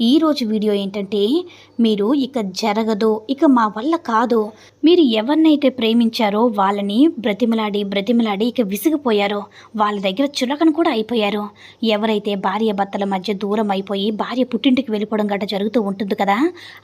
ఈరోజు వీడియో ఏంటంటే మీరు ఇక జరగదు ఇక మా వల్ల కాదు మీరు ఎవరినైతే ప్రేమించారో వాళ్ళని బ్రతిమలాడి బ్రతిమలాడి ఇక విసిగిపోయారో వాళ్ళ దగ్గర చులకన కూడా అయిపోయారు ఎవరైతే భార్య భర్తల మధ్య దూరం అయిపోయి భార్య పుట్టింటికి వెళ్ళిపోవడం గట్రా జరుగుతూ ఉంటుంది కదా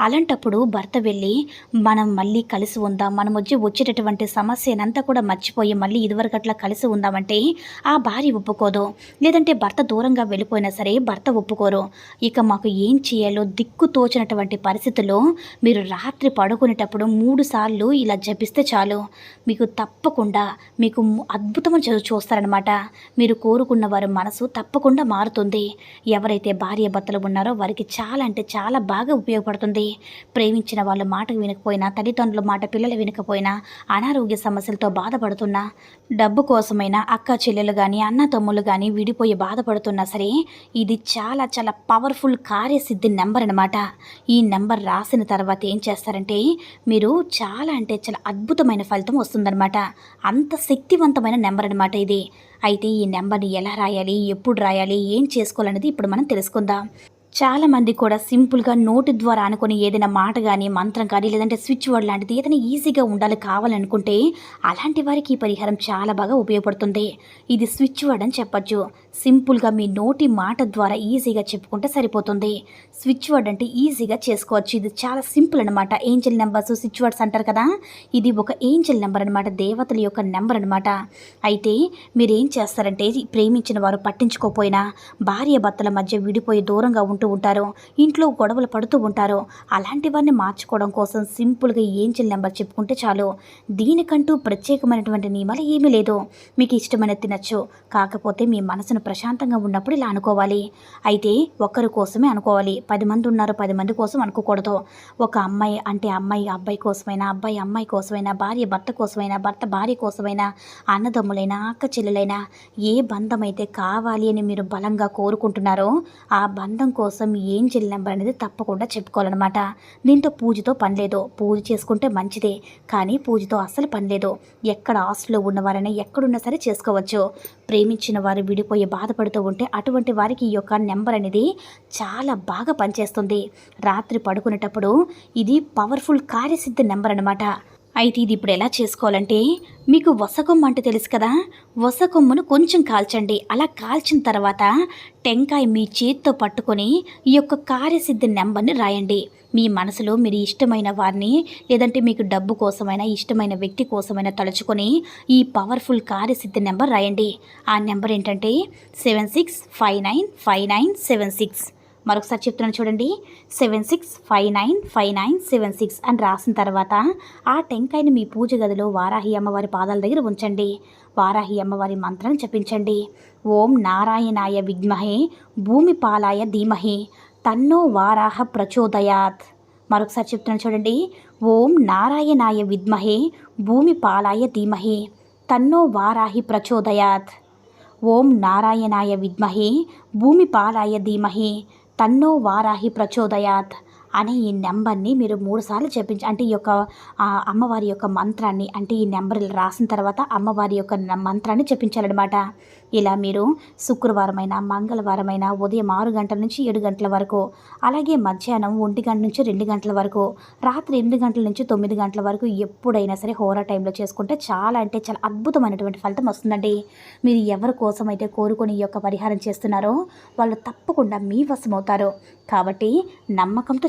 అలాంటప్పుడు భర్త వెళ్ళి మనం మళ్ళీ కలిసి ఉందాం మన మధ్య వచ్చేటటువంటి సమస్యనంతా కూడా మర్చిపోయి మళ్ళీ ఇదివరకు అట్లా కలిసి ఉందామంటే ఆ భార్య ఒప్పుకోదు లేదంటే భర్త దూరంగా వెళ్ళిపోయినా సరే భర్త ఒప్పుకోరు ఇక మాకు ఏం చేయాలో దిక్కు తోచినటువంటి పరిస్థితుల్లో మీరు రాత్రి పడుకునేటప్పుడు మూడు సార్లు ఇలా జపిస్తే చాలు. మీకు తప్పకుండా మీకు అద్భుతమైన చదువు చూస్తారనమాట మీరు కోరుకున్న వారి మనసు తప్పకుండా మారుతుంది. ఎవరైతే భార్య భర్తలు ఉన్నారో వారికి చాలా అంటే చాలా బాగా ఉపయోగపడుతుంది. ప్రేమించిన వాళ్ళ మాట వినకపోయినా తల్లిదండ్రుల మాట పిల్లలు వినకపోయినా అనారోగ్య సమస్యలతో బాధపడుతున్నా డబ్బు కోసమైనా అక్క చెల్లెలు కానీ అన్న తమ్ముళ్ళు కానీ విడిపోయి బాధపడుతున్నా సరే ఇది చాలా చాలా పవర్ఫుల్ కార్య సిద్ధి నెంబర్ అనమాట ఈ నెంబర్ రాసిన తర్వాత ఏం చేస్తారంటే మీరు చాలా అంటే చాలా అద్భుతమైన ఫలితం వస్తుందన్నమాట. అంత శక్తివంతమైన నెంబర్ అనమాట ఇది. అయితే ఈ నెంబర్ని ఎలా రాయాలి ఎప్పుడు రాయాలి ఏం చేసుకోవాలనేది ఇప్పుడు మనం తెలుసుకుందాం. చాలామంది కూడా సింపుల్గా నోటి ద్వారా అనుకుని ఏదైనా మాట కానీ మంత్రం కానీ లేదంటే స్విచ్ వర్డ్ లాంటిది ఏదైనా ఈజీగా ఉండాలి కావాలనుకుంటే అలాంటి వారికి ఈ పరిహారం చాలా బాగా ఉపయోగపడుతుంది. ఇది స్విచ్ వర్డ్ అని చెప్పొచ్చు. సింపుల్గా మీ నోటి మాట ద్వారా ఈజీగా చెప్పుకుంటే సరిపోతుంది. స్విచ్ వర్డ్ అంటే ఈజీగా చేసుకోవచ్చు. ఇది చాలా సింపుల్ అనమాట ఏంజల్ నెంబర్స్ స్విచ్ వర్డ్స్ అంటారు కదా? ఇది ఒక ఏంజల్ నెంబర్ అనమాట దేవతల యొక్క నెంబర్ అనమాట అయితే మీరు ఏం చేస్తారంటే ప్రేమించిన వారు పట్టించుకోపోయినా భార్య భర్తల మధ్య విడిపోయి దూరంగా ఉంటూ ఉంటారు. ఇంట్లో గొడవలు పడుతూ ఉంటారు. అలాంటివన్నీ మార్చుకోవడం కోసం సింపుల్గా ఏంజిల్ నెంబర్ చెప్పుకుంటే చాలు. దీనికంటూ ప్రత్యేకమైనటువంటి నియమాలు ఏమీ లేదు. మీకు ఇష్టమైన తినచ్చు. కాకపోతే మీ మనసును ప్రశాంతంగా ఉన్నప్పుడు ఇలా అనుకోవాలి. అయితే ఒక్కరి కోసమే అనుకోవాలి. పది మంది ఉన్నారు. పది మంది కోసం అనుకోకూడదు. ఒక అమ్మాయి అంటే అమ్మాయి అబ్బాయి కోసమైనా అబ్బాయి అమ్మాయి కోసమైనా భార్య భర్త కోసమైనా భర్త భార్య కోసమైనా అన్నదమ్ములైనా అక్క చెల్లెలైనా ఏ బంధం అయితే కావాలి అని మీరు బలంగా కోరుకుంటున్నారో ఆ బంధం కోసం కోసం ఏం నెంబర్ అనేది తప్పకుండా చెప్పుకోవాలన్నమాట. దీంతో పూజతో పనిలేదు పూజ చేసుకుంటే మంచిదే. కానీ పూజతో అస్సలు పనిలేదు ఎక్కడ ఆస్తులో ఉన్నవారైనా ఎక్కడున్నా సరే చేసుకోవచ్చు. ప్రేమించిన వారు విడిపోయి బాధపడుతూ ఉంటే అటువంటి వారికి ఈ యొక్క నెంబర్ అనేది చాలా బాగా పనిచేస్తుంది. రాత్రి పడుకునేటప్పుడు ఇది పవర్ఫుల్ కార్యసిద్ధ నెంబర్ అనమాట అయితే ఇది ఇప్పుడు ఎలా చేసుకోవాలంటే మీకు వసకొమ్మ అంటే తెలుసు కదా వసకొమ్మను కొంచెం కాల్చండి. అలా కాల్చిన తర్వాత టెంకాయ మీ చేతితో పట్టుకొని ఈ యొక్క కార్యసిద్ధి నెంబర్ని రాయండి. మీ మనసులో మీరు ఇష్టమైన వారిని లేదంటే మీకు డబ్బు కోసమైనా ఇష్టమైన వ్యక్తి కోసమైనా తలుచుకొని ఈ పవర్ఫుల్ కార్యసిద్ధి నెంబర్ రాయండి. ఆ నెంబర్ ఏంటంటే seven six five nine five nine seven six. మరొకసారి చెప్తున్నాను చూడండి. Seven six five nine five nine seven six అని రాసిన తర్వాత ఆ టెంకాయని మీ పూజ గదిలో వారాహి అమ్మవారి పాదాల దగ్గర ఉంచండి. వారాహి అమ్మవారి మంత్రాన్ని జపించండి ఓం నారాయణాయ విద్మహే భూమి పాలాయ ధీమహి తన్నో వారాహ ప్రచోదయాత్. మరొకసారి చెప్తున్నాను చూడండి. ఓం నారాయణాయ విద్మహే భూమి పాలాయ ధీమహి తన్నో వారాహి ప్రచోదయాత్. ఓం నారాయణాయ విద్మహే భూమి పాలాయ ధీమహి తన్నో వారాహి ప్రచోదయాత్. అనే ఈ నెంబర్ని మీరు మూడుసార్లు చెప్పించి అంటే ఈ యొక్క అమ్మవారి యొక్క మంత్రాన్ని అంటే ఈ నెంబర్ రాసిన తర్వాత అమ్మవారి యొక్క మంత్రాన్ని చెప్పించాలన్నమాట ఇలా మీరు శుక్రవారమైన మంగళవారమైన ఉదయం ఆరు గంటల నుంచి ఏడు గంటల వరకు అలాగే మధ్యాహ్నం ఒంటి గంట నుంచి రెండు గంటల వరకు రాత్రి ఎనిమిది గంటల నుంచి తొమ్మిది గంటల వరకు ఎప్పుడైనా సరే హోరా టైంలో చేసుకుంటే చాలా అంటే చాలా అద్భుతమైనటువంటి ఫలితం వస్తుందండి. మీరు ఎవరి కోసం అయితే కోరుకొని ఈ యొక్క పరిహారం చేస్తున్నారో వాళ్ళు తప్పకుండా మీ వశమవుతారు. కాబట్టి నమ్మకంతో